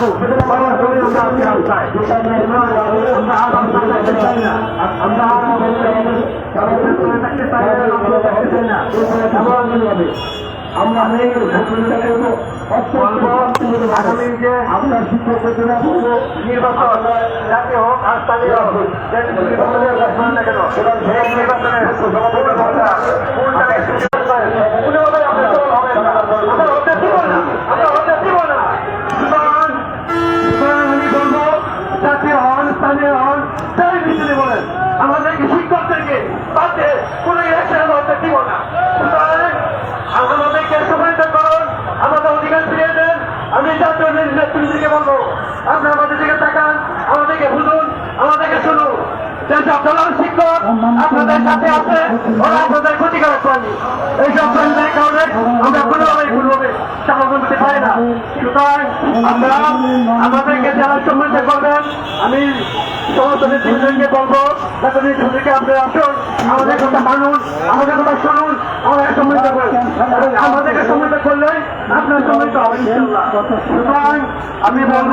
জন্য আমরা আজকে রাস্তায় আমরা আর রাস্তায় থাকতে চাই না আমরা আর কারও করে থাকতে চাই না আমরা থাকতে চাই না এবং আমরা নেই আগামী যে আপনার শিক্ষকের জন্য নির্বাচন জাতীয় হোক আর স্থানীয় মিছিলে বলেন। আমাদেরকে শিক্ষকদেরকে তাতে কোনো ইলেকশনের হতে দিব না। আমাদেরকে সম্মানিত করুন, আমাদের অধিকার ফিরিয়ে দেন। আমি জাতীয় নেতৃত্বকে বলব আপনি আমাদের দিকে তাকান, আমাদেরকে বুঝুন। যেসব দলাল শিক্ষক আপনাদের সাথে আছে ক্ষতিকারক প্রাণী এইসব প্রাণীদের কারণে আমরা কোনোভাবে কোনোভাবে সমাধান করতে পারি না। সুতরাং আমরা আমাদেরকে যারা সম্মানিত করবেন, আমি সমস্ত নেতৃত্বকে বলব যাতে নেতৃত্বকে আপনারা আসুন, আমাদের কথা মানুন, আমাদের কথা শুনুন, আমাদের সম্মিলিত করুন। আমাদেরকে সম্মিলিত করলে আপনার সম্মিলিত হবে আমি বলব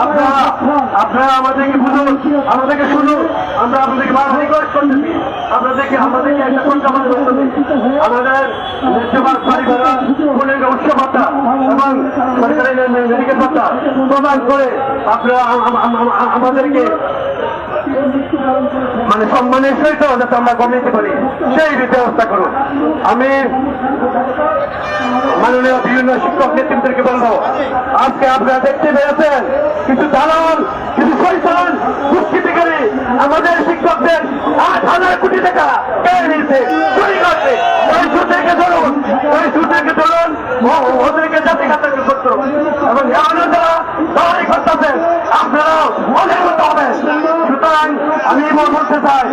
আপনারা আপনারা আমাদেরকে বুঝুন, আমাদেরকে শুনুন আমরা আপনাদেরকে বারবার রিকোয়েস্ট করতেছি আপনাদেরকে আমাদেরকে একটা পরিচালনা করতে। আমাদের ভাতা এবং সরকারের মেডিকেল ভাতা প্রদান করে আপনারা আম- আম- আম- আম- আমাদেরকে মানে সম্মানের সহিত যাতে আমরা কমিটি করি, সেই ব্যবস্থা করুন। আমি মাননীয় বিভিন্ন শিক্ষক নেতৃত্বকে বলব, আজকে আপনারা দেখতে পেয়েছেন কিছু দালাল, কিছু শৈতান দুষ্কৃতিকারী, আমাদের শিক্ষকদের আট হাজার কোটি টাকা কেড়ে নিয়েছে। আমি বলতে চাই।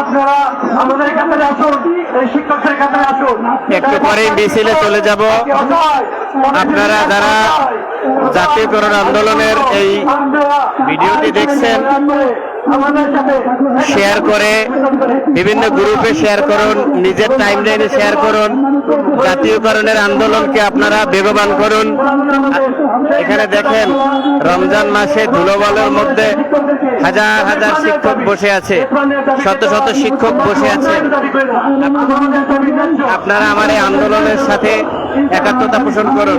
আপনারা আমাদের কাছে আসুন এই শিক্ষকদের কাছে আসুন। একটু পরে মিছিলে চলে যাব। আপনারা যারা জাতীয়করণ আন্দোলনের এই ভিডিওটি দেখছেন, শেয়ার করে বিভিন্ন গ্রুপে শেয়ার করুন নিজের টাইম লাইনে শেয়ার করুন জাতীয়করণের আন্দোলনকে আপনারা বেগবান করুন। এখানে দেখেন রমজান মাসে ধুলোবলের মধ্যে হাজার হাজার শিক্ষক বসে আছে শত শত শিক্ষক বসে আছে। আপনারা আমার এই আন্দোলনের সাথে একাত্মতা পোষণ করুন।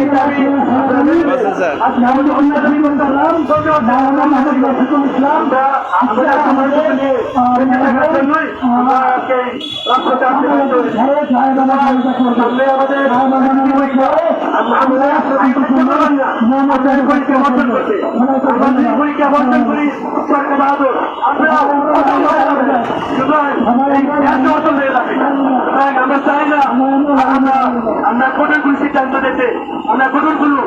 আমরা চাই না আমরা আমরা গুলো সিদ্ধান্ত দিতে আমরা গুলো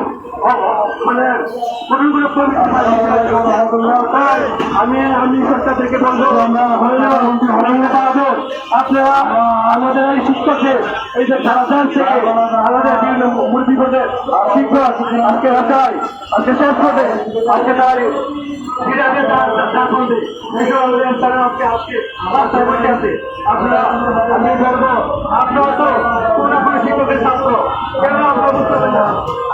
মানে আমি আমি সরকারদেরকে বলব আপনারা আমাদের এই শিক্ষকদের এই যে সারা থেকে আমাদের বিভিন্ন মুরগিপদের শিক্ষক আজকে রাখায় আজকে শেষ করবে আজকে তার আপনারা আমি বলব আপনারা তো শিক্ষকের ছাত্র। কেন আপনারা বুঝতে পারেন না?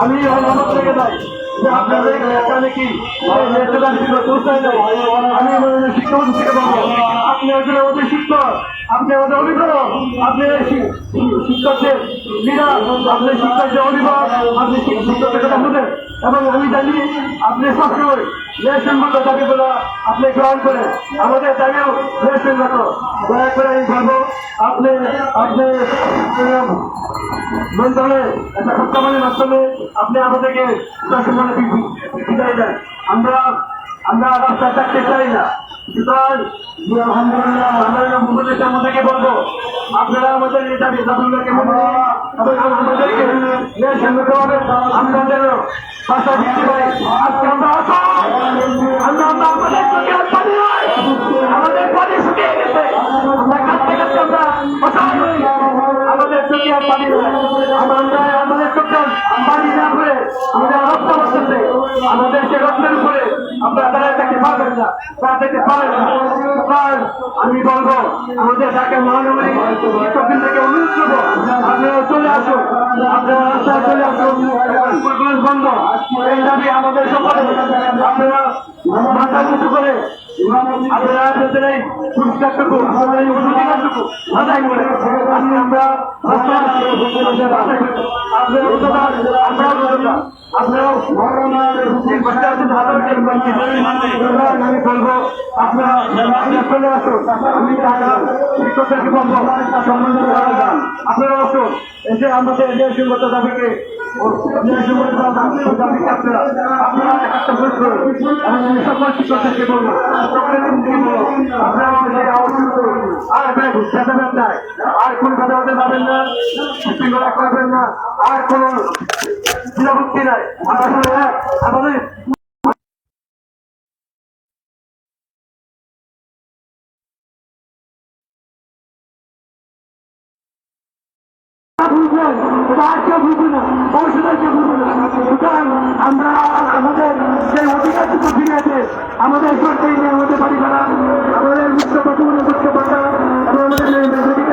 আমি অনুরোধ থেকে যাই যে আপনাদের এখানে কি আমি আমাদের শিক্ষক থেকে বলব, আপনি একজন আমাদের শিক্ষক, আপনি আমাদের অভিভাবক, আপনি শিক্ষকদের লিডার আপনি শিক্ষকদের অভিভাবক, আপনি শিক্ষকদের কথা বুঝেন এবং আমি জানি আপনি সবসময় ন্যায়সঙ্গত দাবিগুলো আপনি গ্রহণ করেন। আমাদের দাবিও ন্যায়সঙ্গত দয়া করে আমি বলব আপনি আপনি আহ, একটা প্রত্যামানের মাধ্যমে আপনি আমাদেরকে সম্মানে বিদায় দেন। আমরা আমরা রাস্তায় থাকতে চাই না। সুতরাং আলহামদুলিল্লাহ আমাদেরকে বলব আপনারা আমাদের মেনে নিন এবং আমাদেরকে ন্যায়সঙ্গতভাবে আমরা যেন আজকে আমরা আমরা আমরা চোখে পানি আমরা আমাদের চোখে পানি না করে আমাদের রক্ত বসতেছে আমাদের সে রক্তের উপরে আপনারা দেখতে পারবেন না। দেখতে পারেন না। আমি বলব, আমাদের ঢাকা মহানগরী শিক্ষকদের থেকে অনুরোধ করব আপনারা চলে আসুন। আপনারা চলে আসুন। বন্ধ। এই দাবি আমাদের সকলে আপনারা আপনারা আপনাদের পুরস্কারটুকু আপনাদের এই অধিকারটুকু আদায় করে আজকে আমরা আপনারা উচ্চতা আপনারাও এই বাচ্চা আছে হাতের আমি বলব আপনারা আপনারা চলে আসুন। আমি শিক্ষকদেরকে বলব সম্বন্ধে আপনারা আসুন। এসে আমাদের ও ন্যায়সঙ্গত দাবিকে আপনারা আপনারা একটা ভোট করুন। আমি সকল শিক্ষকদেরকে বলব আপনারা আমাদের আওয়াজ করুন। আর ভাই ভেদাভেদ নাই। আর কোন ভেদাভেদে যাবেন না করবেন না। আর কোন আমাদের আমাদের ফিরেছে আমাদের সরকারি নিয়ে হতে পারি না আমাদের উচ্চ প্রথম উচ্চ এবং আমাদের